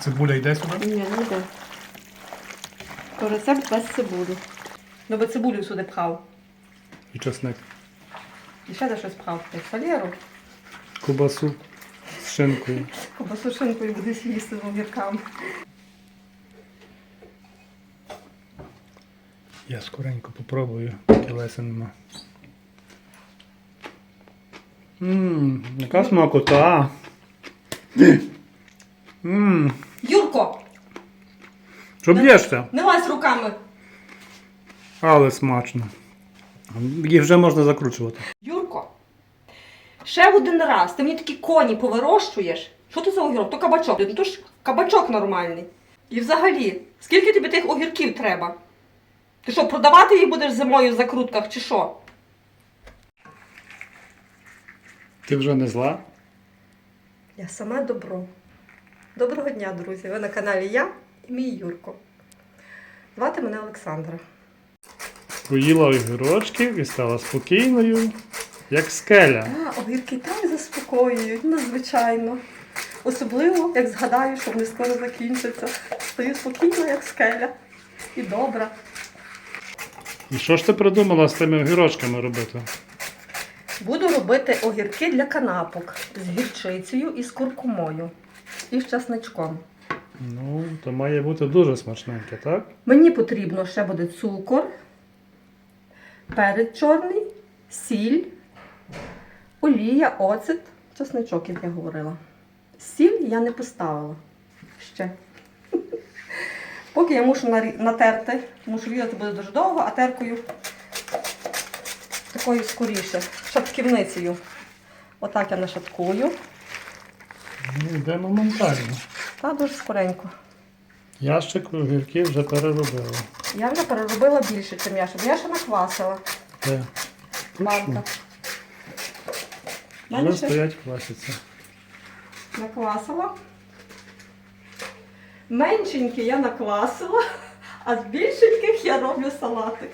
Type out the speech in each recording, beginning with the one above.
Цибуля йде сюди? Ні, не йде. То рецепт без цибулі. Ну, бо цибулю сюди пхав. І чесник. І ще де щось пхав. Як. Кубасу з шинкою. Кобасу шинкою буде їсти з огірками. Я скоренько попробую, поки Леся нема. Ммм, яка смакота. Ммм, що б'єшся? не лазь руками. Але смачно. Їх вже можна закручувати. Юрко, ще один раз. Ти мені такі коні повирощуєш. Що ти за огірок? То кабачок. Ну то ж кабачок нормальний. І взагалі, скільки тобі тих огірків треба? Ти що, продавати їх будеш зимою в закрутках чи що? Ти вже не зла? Я саме добро. Доброго дня, друзі! Ви на каналі я мій Юрко. Звати мене Олександра. Поїла огірочків і стала спокійною, як скеля. А, огірки так заспокоюють, надзвичайно. Особливо, як згадаю, що вони скоро закінчаться. Стою спокійно, як скеля. І добра. І що ж ти придумала з тими огірочками робити? Буду робити огірки для канапок з гірчицею і з куркумою. І з часничком. Ну, то має бути дуже смачненьке, так? Мені потрібно ще буде цукор, перець чорний, сіль, олія, оцет, чесничок, як я говорила. Сіль я не поставила ще. Поки я мушу натерти, тому що різати буде дуже довго, а теркою такою скоріше, шатківницею. Отак я нашаткую. Ну, моментально. Та дуже скоренько. Ящик огірків вже переробила. Я вже переробила більше, ніж я, щоб я ще наквасила. Де? Банка. В мене Вже ще стоять класяться. наквасила. Меншенькі я наквасила, а з більшеньких я роблю салатик.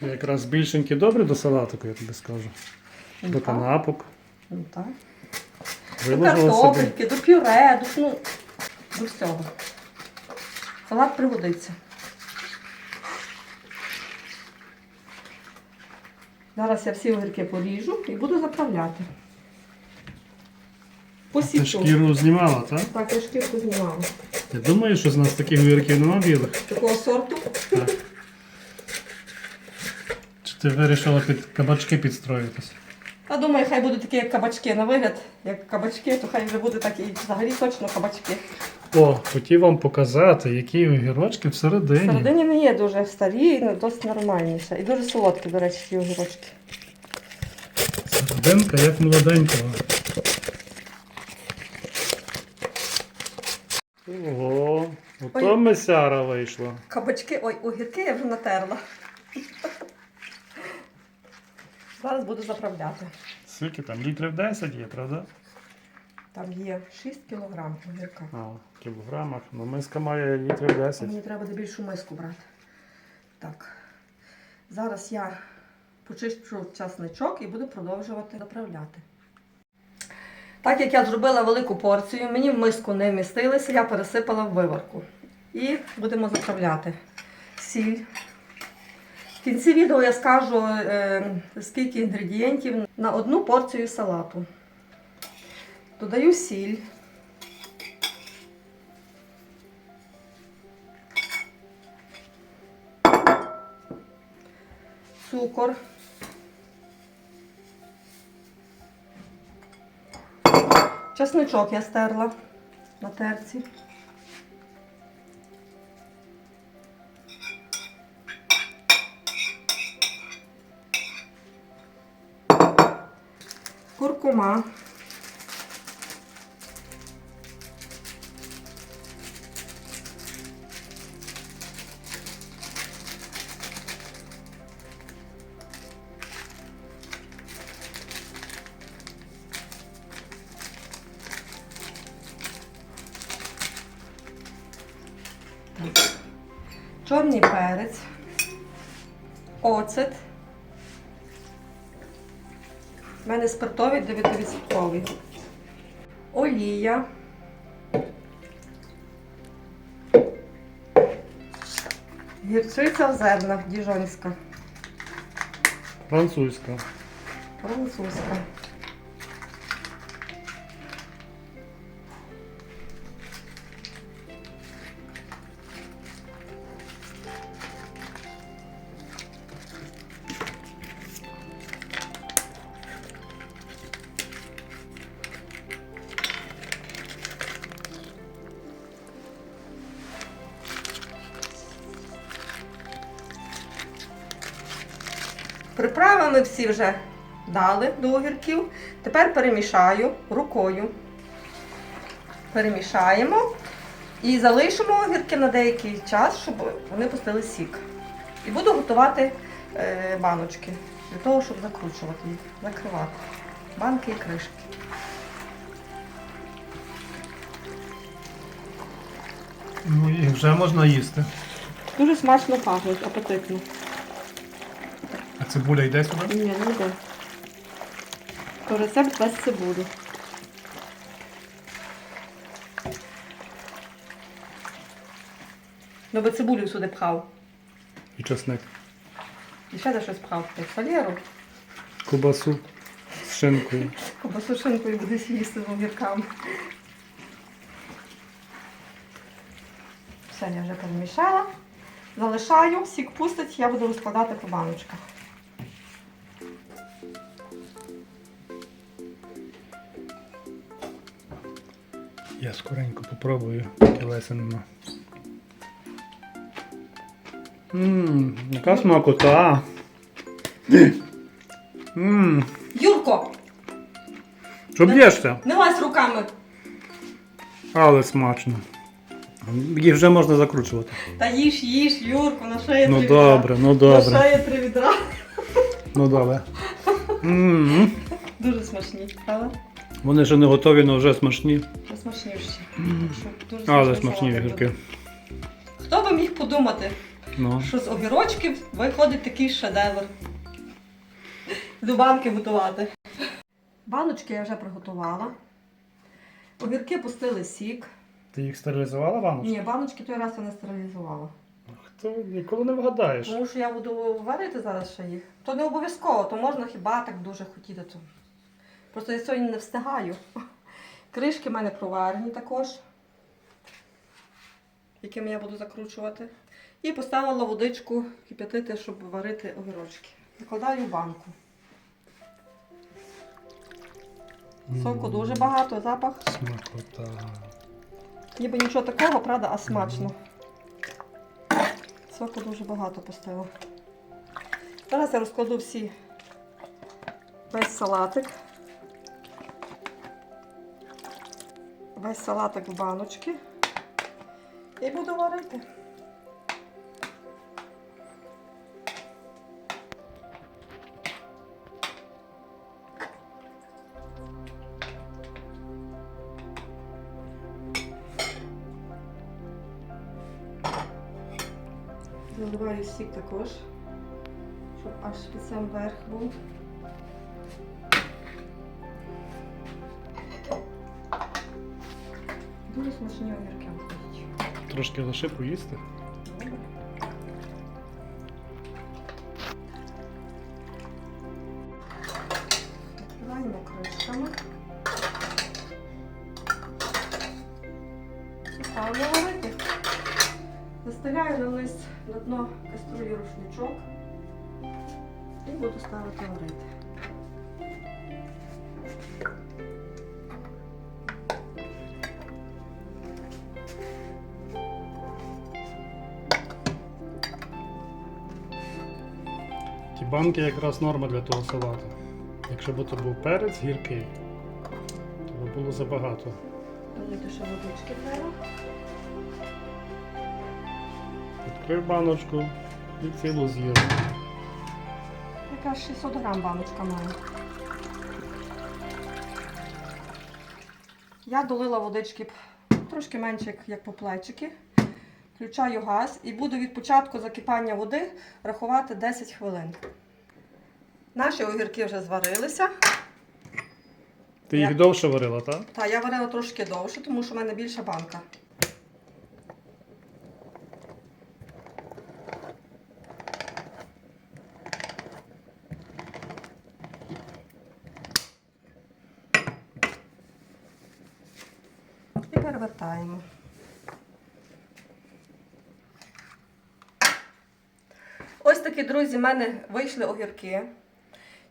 Якраз більшенькі добре до салатику, я тобі скажу. Ну, До так. канапок. Ну, так. До картопельки, до пюре, до, ну, до всього. Салат пригодиться. Зараз я всі огірки поріжу і буду заправляти. Ти шкіру знімала, так? Так, я шкірку знімала. Ти думаєш, що з нас таких огірків нема білих? Такого сорту. Так. Чи ти вирішила під кабачки підстроїтися? Я думаю, хай будуть такі, як кабачки. На вигляд, як кабачки, то хай вже буде так і взагалі точно кабачки. О, хотів вам показати, які огірочки всередині. Всередині не є дуже старі, ну, досить нормальні. І дуже солодкі, до речі, ті огірочки. Серединка як молоденького. Ого, ото Ой. месяра вийшла. Кабачки, ой, огірки я вже натерла. Зараз буду заправляти. Скільки там? Літрів 10 є, правда? Там є 6 кілограм огірка. А, в кілограмах. Ну, миска має літрів 10. Мені треба буде більшу миску брати. Так. Зараз я почищу часничок і буду продовжувати заправляти. Так як я зробила велику порцію, мені в миску не вмістилися, я пересипала в виварку. І будемо заправляти сіль. В кінці відео я скажу, е, скільки інгредієнтів на одну порцію салату. Додаю сіль. цукор. Чесничок я стерла на терці. Куркума. Так. Чорний перець, оцет. У мене спиртовий 9%. Олія. Гірчиця в зернах діжонська. Французька. Французька. Приправи ми всі вже дали до огірків. Тепер перемішаю рукою. Перемішаємо і залишимо огірки на деякий час, щоб вони пустили сік. І буду готувати е, баночки для того, щоб закручувати їх, закривати. Банки і кришки. Ну і вже можна їсти. Дуже смачно пахнуть, апетитно. А цибуля йде сюди? Ні, не йде. То рецепт без цибулі. Ну, би цибулю сюди пхав. І чесник. І ще де щось пхав. Як фалєру. Кубасу з шинкою. Кобасу шинкою будеш їсти з огірками. Все, я вже перемішала. Залишаю, сік пустить, я буду розкладати по баночках. Я скоренько попробую, кілеса нема. Ммм, яка смакота. Ммм, Юрко, що б'єшся? не лазь руками. Але смачно. Їх вже можна закручувати. Та їж, їж, Юрко, на шиї Ну три відра. добре, ну На добре. шиї три відра. Ну добре. Ммм, Дуже смачні, правда? Вони ще не готові, але вже смачні. Дуже смачніші. Дуже Але смачні огірки. Хто би міг подумати, Ну. що з огірочків виходить такий шедевр. До банки готувати. Баночки я вже приготувала. Огірки пустили сік. Ти їх стерилізувала, Вануш? Ні, баночки той раз я не стерилізувала. Хто ніколи не вгадаєш. Тому що я буду варити зараз ще їх. То не обов'язково, то можна хіба так дуже хотіти. То. Просто я сьогодні не встигаю. Кришки в мене проварені також, якими я буду закручувати. І поставила водичку кип'ятити, щоб варити огірочки. Накладаю в банку. Соку дуже багато, запах. Смакота. Ніби нічого такого, правда, а смачно. Соку дуже багато поставила. Зараз я розкладу всі весь салатик. Весь салатик в баночки. І буду варити. Заливаю сік також, щоб аж під сам верх був. Смачні огірки виходять. Трошки лише поїсти. Добре. Кришками. І ставимо варити. Застеляю на низ на дно каструлі рушничок і буду ставити варити. Банки якраз норма для того салату. Якщо б то був перець гіркий, то би було забагато. Долити ще водички треба. Відкрив баночку і цілу з'їв. Яка 600 грам баночка має. Я долила водички трошки менше, як по плечики. Включаю газ і буду від початку закипання води рахувати 10 хвилин. Наші огірки вже зварилися. Ти їх Я- довше варила, так? Так, я варила трошки довше, тому що в мене більша банка. І перевертаємо. Ось такі, друзі, в мене вийшли огірки.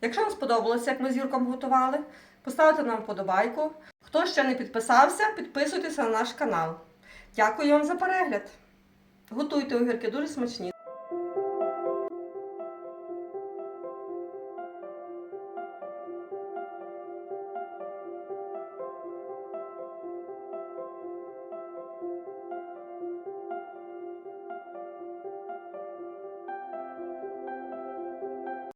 Якщо вам сподобалося, як ми з Юрком готували, поставте нам вподобайку. Хто ще не підписався, підписуйтеся на наш канал. Дякую вам за перегляд. Готуйте огірки дуже смачні.